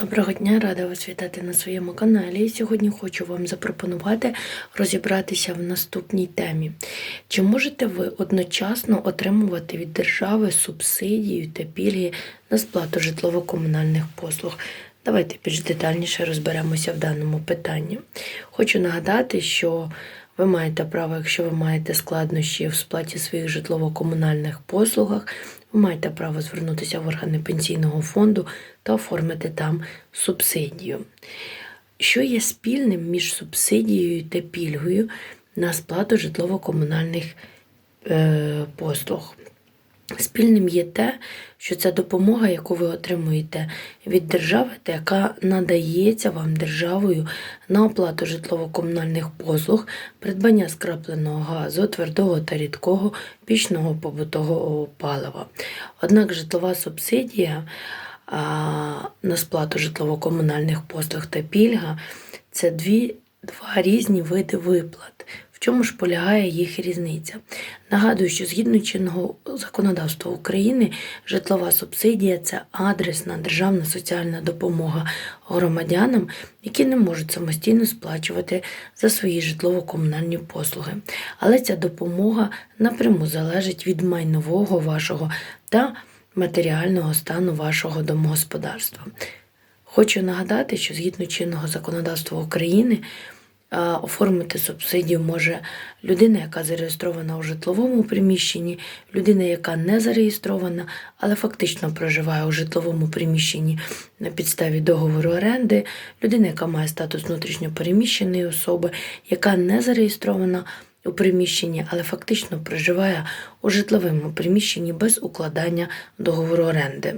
Доброго дня, рада вас вітати на своєму каналі. Сьогодні хочу вам запропонувати розібратися в наступній темі. Чи можете ви одночасно отримувати від держави субсидію та пільги на сплату житлово-комунальних послуг? Давайте більш детальніше розберемося в даному питанні. Хочу нагадати, що ви маєте право, якщо ви маєте складнощі в сплаті своїх житлово-комунальних послугах, ви маєте право звернутися в органи пенсійного фонду та оформити там субсидію. Що є спільним між субсидією та пільгою на сплату житлово-комунальних е, послуг? Спільним є те, що це допомога, яку ви отримуєте від держави, та яка надається вам державою на оплату житлово-комунальних послуг, придбання скрапленого газу, твердого та рідкого пічного побутового палива. Однак житлова субсидія на сплату житлово-комунальних послуг та пільга це дві, два різні види виплат. Чому ж полягає їх різниця? Нагадую, що згідно чинного законодавства України, житлова субсидія це адресна державна соціальна допомога громадянам, які не можуть самостійно сплачувати за свої житлово-комунальні послуги. Але ця допомога напряму залежить від майнового вашого та матеріального стану вашого домогосподарства. Хочу нагадати, що згідно чинного законодавства України оформити субсидію може людина, яка зареєстрована у житловому приміщенні, людина, яка не зареєстрована, але фактично проживає у житловому приміщенні на підставі договору оренди, людина, яка має статус внутрішньопереміщеної особи, яка не зареєстрована у приміщенні, але фактично проживає у житловому приміщенні без укладання договору оренди.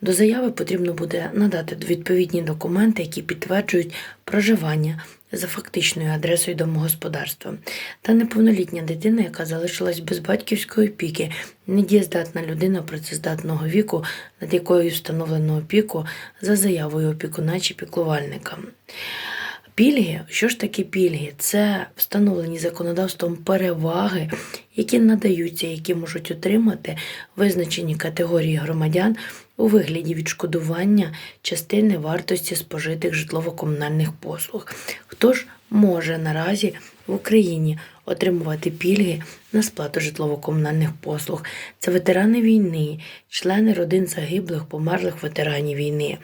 До заяви потрібно буде надати відповідні документи, які підтверджують проживання за фактичною адресою домогосподарства. Та неповнолітня дитина, яка залишилась без батьківської опіки, недієздатна людина працездатного віку, над якою встановлено опіку за заявою опікуна чи піклувальника. Пільги, що ж таке пільги? Це встановлені законодавством переваги, які надаються, які можуть отримати визначені категорії громадян у вигляді відшкодування частини вартості спожитих житлово-комунальних послуг. Хто ж може наразі в Україні отримувати пільги на сплату житлово-комунальних послуг? Це ветерани війни, члени родин загиблих, померлих ветеранів війни,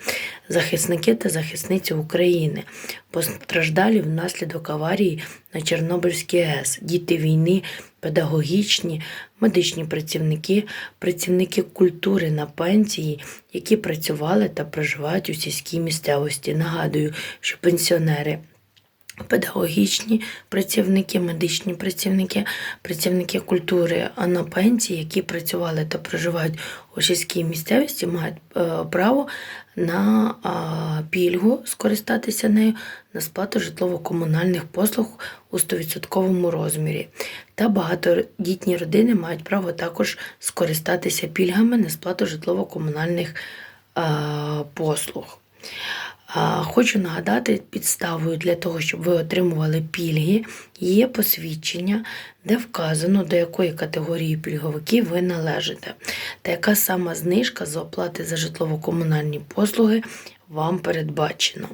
захисники та захисниці України, постраждалі внаслідок аварії на Чорнобильській АЕС, діти війни, педагогічні, медичні працівники, працівники культури на пенсії, які працювали та проживають у сільській місцевості. Нагадую, що пенсіонери. Педагогічні працівники, медичні працівники, працівники культури на пенсії, які працювали та проживають у сільській місцевості, мають е, право на пільгу скористатися нею на сплату житлово-комунальних послуг у 100% розмірі. Та багатодітні родини мають право також скористатися пільгами на сплату житлово-комунальних а, послуг. Хочу нагадати, підставою для того, щоб ви отримували пільги, є посвідчення, де вказано, до якої категорії пільговиків ви належите, та яка сама знижка з оплати за житлово-комунальні послуги вам передбачено.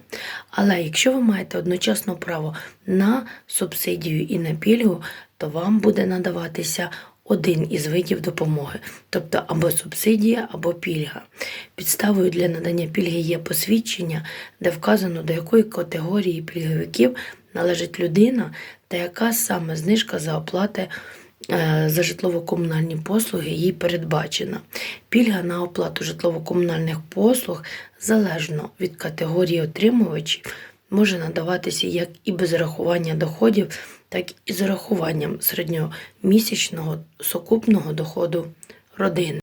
Але якщо ви маєте одночасно право на субсидію і на пільгу, то вам буде надаватися один із видів допомоги, тобто або субсидія, або пільга. Підставою для надання пільги є посвідчення, де вказано, до якої категорії пільговиків належить людина та яка саме знижка за оплати е, за житлово-комунальні послуги їй передбачена. Пільга на оплату житлово-комунальних послуг залежно від категорії отримувачів може надаватися як і без рахування доходів, так і з урахуванням середньомісячного сукупного доходу родини.